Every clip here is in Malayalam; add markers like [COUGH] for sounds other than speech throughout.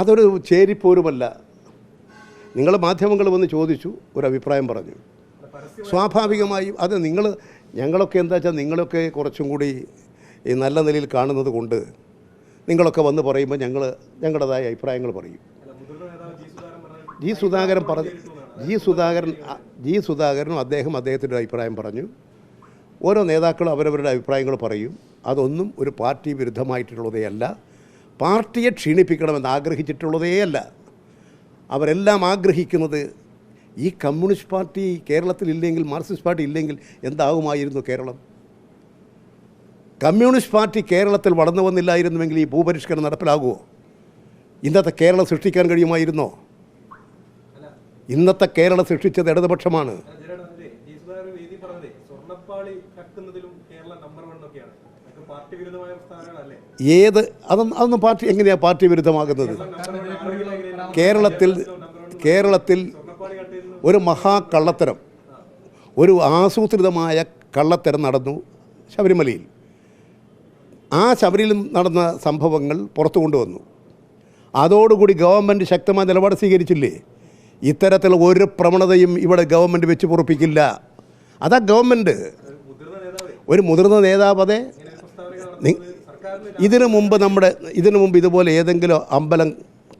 അതൊരു ചേരിപ്പോരുമല്ല. നിങ്ങൾ മാധ്യമങ്ങൾ വന്ന് ചോദിച്ചു ഒരു അഭിപ്രായം പറഞ്ഞു സ്വാഭാവികമായും അത് നിങ്ങൾ ഞങ്ങളൊക്കെ എന്താ വെച്ചാൽ നിങ്ങളൊക്കെ കുറച്ചും കൂടി ഈ നല്ല നിലയിൽ കാണുന്നത് കൊണ്ട് നിങ്ങളൊക്കെ വന്ന് പറയുമ്പോൾ ഞങ്ങൾ ഞങ്ങളുടേതായ അഭിപ്രായങ്ങൾ പറയും. ജി സുധാകരൻ പറഞ്ഞ ജി സുധാകരൻ ജി സുധാകരനും അദ്ദേഹം അദ്ദേഹത്തിന്റെ അഭിപ്രായം പറഞ്ഞു. ഓരോ നേതാക്കളും അവരവരുടെ അഭിപ്രായങ്ങൾ പറയും. അതൊന്നും ഒരു പാർട്ടി വിരുദ്ധമായിട്ടുള്ളതേ അല്ല പാർട്ടിയെ ക്ഷീണിപ്പിക്കണമെന്ന് ആഗ്രഹിച്ചിട്ടുള്ളതേ അല്ല അവരെല്ലാം ആഗ്രഹിക്കുന്നത് ഈ കമ്മ്യൂണിസ്റ്റ് പാർട്ടി കേരളത്തിൽ ഇല്ലെങ്കിൽ മാർക്സിസ്റ്റ് പാർട്ടി ഇല്ലെങ്കിൽ എന്താകുമായിരുന്നു കേരളം? കമ്മ്യൂണിസ്റ്റ് പാർട്ടി കേരളത്തിൽ വളർന്നു വന്നില്ലായിരുന്നുവെങ്കിൽ ഈ ഭൂപരിഷ്കരണം നടപ്പിലാകുമോ? ഇന്നത്തെ കേരളം സൃഷ്ടിക്കാൻ കഴിയുമായിരുന്നോ? ഇന്നത്തെ കേരളം സൃഷ്ടിച്ചത് ഇടതുപക്ഷമാണ്. വേദി പറഞ്ഞതേ സ്വർണപ്പാളി കക്കുന്നതിലും കേരളം നമ്പർ വൺ ഒക്കെയാണ് അതൊക്കെ പാർട്ടി വിരുദ്ധമായ പ്രസ്താവനകളല്ലേ ഏത് അതൊന്നും അതൊന്നും പാർട്ടി എങ്ങനെയാണ് പാർട്ടി വിരുദ്ധമാകുന്നത്? കേരളത്തിൽ കേരളത്തിൽ ഒരു മഹാകള്ളത്തരം ഒരു ആസൂത്രിതമായ കള്ളത്തരം നടന്നു ശബരിമലയിൽ. ആ ശബരിയിൽ നടന്ന സംഭവങ്ങൾ പുറത്തു കൊണ്ടുവന്നു. അതോടുകൂടി ഗവൺമെന്റ് ശക്തമായ നിലപാട് സ്വീകരിച്ചില്ലേ? ഇത്തരത്തിൽ ഒരു പ്രവണതയും ഇവിടെ ഗവൺമെന്റ് വെച്ച് പൊറപ്പിക്കില്ല. അതാ ഗവൺമെന്റ് ഒരു മുതിർന്ന നേതാവ് അതെ. ഇതിനു മുമ്പ് നമ്മുടെ ഇതിനു മുമ്പ് ഇതുപോലെ ഏതെങ്കിലും അമ്പലം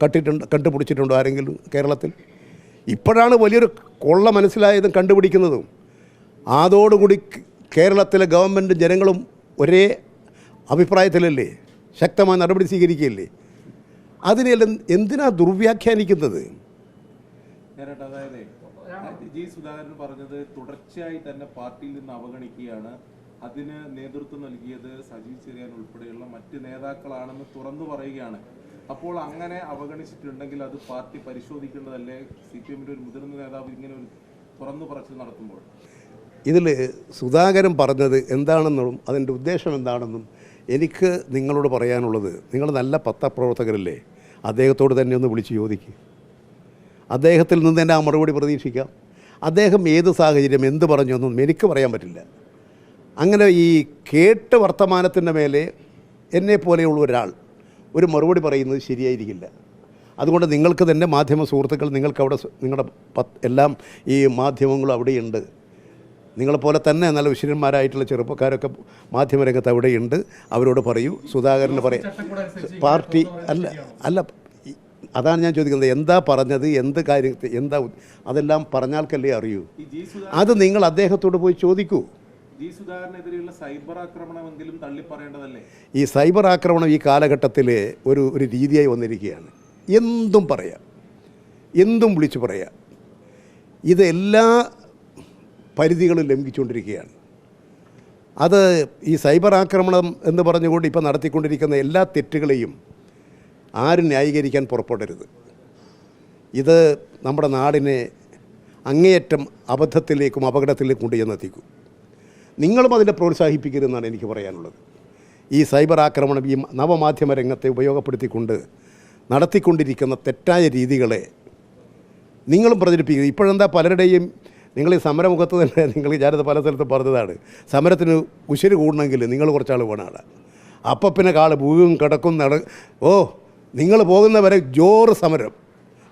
കട്ടിട്ടുണ്ട് കണ്ടുപിടിച്ചിട്ടുണ്ടോ ആരെങ്കിലും കേരളത്തിൽ? ഇപ്പോഴാണ് വലിയൊരു കൊള്ള മനസ്സിലായതും കണ്ടുപിടിക്കുന്നതും. അതോടുകൂടി കേരളത്തിലെ ഗവൺമെന്റും ജനങ്ങളും ഒരേ അഭിപ്രായത്തിലല്ലേ? ശക്തമായ നടപടി സ്വീകരിക്കുകയല്ലേ? അതിനെല്ലാം എന്തിനാ ദുർവ്യാഖ്യാനിക്കുന്നത്? നേരിട്ട് ജി സുധാകരൻ പറഞ്ഞത് തുടർച്ചയായി തന്നെ പാർട്ടിയിൽ നിന്ന് അവഗണിക്കുകയാണ്. അതിന് നേതൃത്വം നൽകിയത് സജീവ് ചെറിയാൻ ഉൾപ്പെടെയുള്ള മറ്റ് നേതാക്കളാണെന്ന് തുറന്നു പറയുകയാണ്. അപ്പോൾ അങ്ങനെ അവഗണിച്ചിട്ടുണ്ടെങ്കിൽ അത് പാർട്ടി പരിശോധിക്കേണ്ടതല്ലേ? സി പി എമ്മിന്റെ ഒരു മുതിർന്ന നേതാവ് ഇങ്ങനെ ഒരു തുറന്നു പറച്ചിൽ നടത്തുമ്പോൾ. ഇതിൽ സുധാകരൻ പറഞ്ഞത് എന്താണെന്നും അതിന്റെ ഉദ്ദേശം എന്താണെന്നും എനിക്ക് നിങ്ങളോട് പറയാനുള്ളത് നിങ്ങൾ നല്ല പത്രപ്രവർത്തകരല്ലേ? അദ്ദേഹത്തോട് തന്നെ ഒന്ന് വിളിച്ച് ചോദിക്കുക അദ്ദേഹത്തിൽ നിന്ന് തന്നെ ആ മറുപടി പ്രതീക്ഷിക്കാം. അദ്ദേഹം ഏത് സാഹചര്യം എന്ത് പറഞ്ഞു എന്നൊന്നും എനിക്ക് പറയാൻ പറ്റില്ല. അങ്ങനെ ഈ കേട്ട് വർത്തമാനത്തിന്റെ മേലെ എന്നെ പോലെയുള്ള ഒരാൾ ഒരു മറുപടി പറയുന്നത് ശരിയായിരിക്കില്ല. അതുകൊണ്ട് നിങ്ങൾക്ക് തന്നെ മാധ്യമ സുഹൃത്തുക്കൾ നിങ്ങൾക്ക് അവിടെ നിങ്ങളുടെ എല്ലാം ഈ മാധ്യമങ്ങളും അവിടെയുണ്ട്. നിങ്ങളെപ്പോലെ തന്നെ നല്ല വിശുദ്ധന്മാരായിട്ടുള്ള ചെറുപ്പക്കാരൊക്കെ മാധ്യമരംഗത്ത് അവിടെയുണ്ട്. അവരോട് പറയൂ. സുധാകരന് പറയും. പാർട്ടി അല്ല അല്ല അതാണ് ഞാൻ ചോദിക്കുന്നത്. എന്താ പറഞ്ഞത്? എന്ത് കാര്യത്തിൽ എന്താ അതെല്ലാം പറഞ്ഞാൽക്കല്ലേ അറിയൂ. അത് നിങ്ങൾ അദ്ദേഹത്തോട് പോയി ചോദിക്കൂ. സൈബർ ആക്രമണമെങ്കിലും തള്ളിപ്പറയേണ്ടതല്ലേ? ഈ സൈബർ ആക്രമണം ഈ കാലഘട്ടത്തിൽ ഒരു ഒരു രീതിയായി വന്നിരിക്കുകയാണ്. എന്തും പറയാം. എന്തും വിളിച്ചു പറയാം. ഇത് എല്ലാ പരിധികളും ലംഘിച്ചുകൊണ്ടിരിക്കുകയാണ്. അത് ഈ സൈബർ ആക്രമണം എന്ന് പറഞ്ഞുകൊണ്ട് ഇപ്പോൾ നടത്തിക്കൊണ്ടിരിക്കുന്ന എല്ലാ തെറ്റുകളെയും ആരും ന്യായീകരിക്കാൻ പുറപ്പെടരുത്. ഇത് നമ്മുടെ നാടിനെ അങ്ങേയറ്റം അബദ്ധത്തിലേക്കും അപകടത്തിലേക്കും കൊണ്ടുചെന്നെത്തിക്കും നിങ്ങളും അതിനെ പ്രോത്സാഹിപ്പിക്കരുതെന്നാണ് എനിക്ക് പറയാനുള്ളത്. ഈ സൈബർ ആക്രമണം ഈ നവമാധ്യമ രംഗത്തെ ഉപയോഗപ്പെടുത്തിക്കൊണ്ട് നടത്തിക്കൊണ്ടിരിക്കുന്ന തെറ്റായ രീതികളെ നിങ്ങളും പ്രചരിപ്പിക്കുക ഇപ്പോഴെന്താ പലരുടെയും നിങ്ങൾ ഈ സമരമുഖത്ത് തന്നെ [LAUGHS] നിങ്ങൾ ഞാനത് പല സ്ഥലത്തും പറഞ്ഞതാണ്. സമരത്തിന് ഉശിര് കൂടണമെങ്കിൽ നിങ്ങൾ കുറച്ചാൾ വേണം അപ്പം പിന്നെ കാൾ ഭൂവും കിടക്കും നട ഓ നിങ്ങൾ പോകുന്നവരെ ജോറ് സമരം.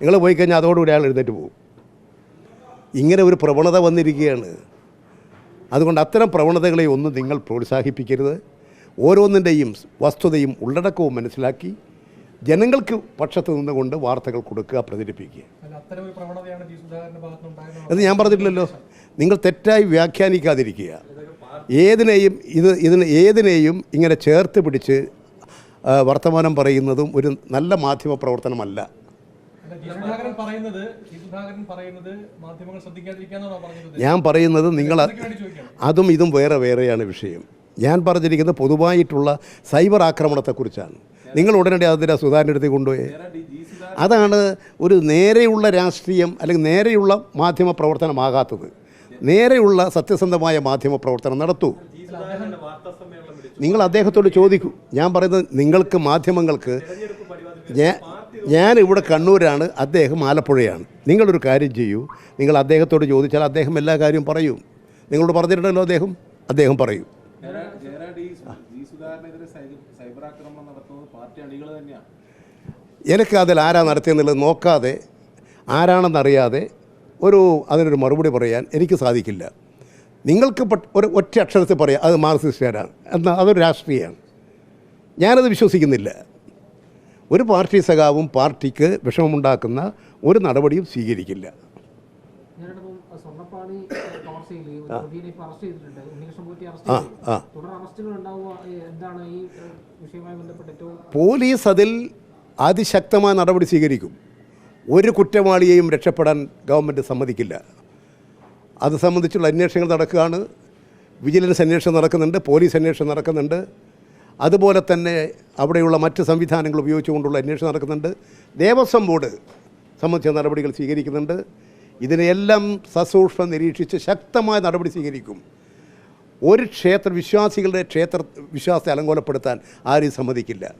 നിങ്ങൾ പോയി കഴിഞ്ഞാൽ അതോടുകൂടി അയാൾ എഴുന്നേറ്റ് പോകും. ഇങ്ങനെ ഒരു പ്രവണത വന്നിരിക്കുകയാണ്. അതുകൊണ്ട് അത്തരം പ്രവണതകളെ ഒന്നും നിങ്ങൾ പ്രോത്സാഹിപ്പിക്കരുത്. ഓരോന്നിന്റെയും വസ്തുതയും ഉള്ളടക്കവും മനസ്സിലാക്കി ജനങ്ങൾക്ക് പക്ഷത്ത് നിന്നുകൊണ്ട് വാർത്തകൾ കൊടുക്കുക പ്രചരിപ്പിക്കുക. എന്ന് ഞാൻ പറഞ്ഞിട്ടില്ലല്ലോ. നിങ്ങൾ തെറ്റായി വ്യാഖ്യാനിക്കാതിരിക്കുക. ഏതിനെയും ഇത് ഇതിന് ഏതിനെയും ഇങ്ങനെ ചേർത്ത് പിടിച്ച് വർത്തമാനം പറയുന്നതും ഒരു നല്ല മാധ്യമ പ്രവർത്തനമല്ല. ഞാൻ പറയുന്നത് നിങ്ങൾ അതും ഇതും വേറെ വേറെയാണ് വിഷയം. ഞാൻ പറഞ്ഞിരിക്കുന്നത് പൊതുവായിട്ടുള്ള സൈബർ ആക്രമണത്തെക്കുറിച്ചാണ്. നിങ്ങൾ ഉടനടി അതിന്റെ സുധാകരന്റെ അടുത്ത് കൊണ്ടുപോയി. അതാണ് ഒരു നേരെയുള്ള രാഷ്ട്രീയം അല്ലെങ്കിൽ നേരെയുള്ള മാധ്യമ പ്രവർത്തനമാകാത്തത്. നേരെയുള്ള സത്യസന്ധമായ മാധ്യമ പ്രവർത്തനം നടത്തൂ. നിങ്ങൾ അദ്ദേഹത്തോട് ചോദിക്കൂ. ഞാൻ പറയുന്നത് നിങ്ങൾക്ക് മാധ്യമങ്ങൾക്ക് ഞാൻ ഇവിടെ കണ്ണൂരാണ് അദ്ദേഹം ആലപ്പുഴയാണ്. നിങ്ങളൊരു കാര്യം ചെയ്യൂ. നിങ്ങൾ അദ്ദേഹത്തോട് ചോദിച്ചാൽ അദ്ദേഹം എല്ലാ കാര്യവും പറയും. നിങ്ങളോട് പറഞ്ഞിട്ടുണ്ടല്ലോ അദ്ദേഹം? അദ്ദേഹം പറയും. എനിക്ക് അതിൽ ആരാ നടത്തിയെന്നുള്ളത് നോക്കാതെ ആരാണെന്നറിയാതെ ഒരു അതിനൊരു മറുപടി പറയാൻ എനിക്ക് സാധിക്കില്ല. നിങ്ങൾക്ക് ഒരു ഒറ്റ അക്ഷരത്തിൽ പറയാം അത് മാർക്സിസ്റ്റുകാരാണ്. എന്നാൽ അതൊരു രാഷ്ട്രീയമാണ്. ഞാനത് വിശ്വസിക്കുന്നില്ല. ഒരു പാർട്ടി സഖാവും പാർട്ടിക്ക് വിഷമമുണ്ടാക്കുന്ന ഒരു നടപടിയും സ്വീകരിക്കില്ല. പോലീസ് അതിൽ അതിശക്തമായ നടപടി സ്വീകരിക്കും. ഒരു കുറ്റവാളിയെയും രക്ഷപ്പെടാൻ ഗവൺമെന്റ് സമ്മതിക്കില്ല. അത് സംബന്ധിച്ചുള്ള അന്വേഷണങ്ങൾ നടക്കുകയാണ്. വിജിലൻസ് അന്വേഷണം നടക്കുന്നുണ്ട് പോലീസ് അന്വേഷണം നടക്കുന്നുണ്ട്. അതുപോലെ തന്നെ അവിടെയുള്ള മറ്റ് സംവിധാനങ്ങൾ ഉപയോഗിച്ചുകൊണ്ടുള്ള അന്വേഷണം നടക്കുന്നുണ്ട്. ദേവസ്വം ബോർഡ് സംബന്ധിച്ച നടപടികൾ സ്വീകരിക്കുന്നുണ്ട്. ഇതിനെയെല്ലാം സസൂക്ഷ്മം നിരീക്ഷിച്ച് ശക്തമായ നടപടി സ്വീകരിക്കും. ഒരു ക്ഷേത്ര വിശ്വാസികളുടെ ക്ഷേത്ര വിശ്വാസത്തെ അലങ്കോലപ്പെടുത്താൻ ആരും സമ്മതിക്കില്ല.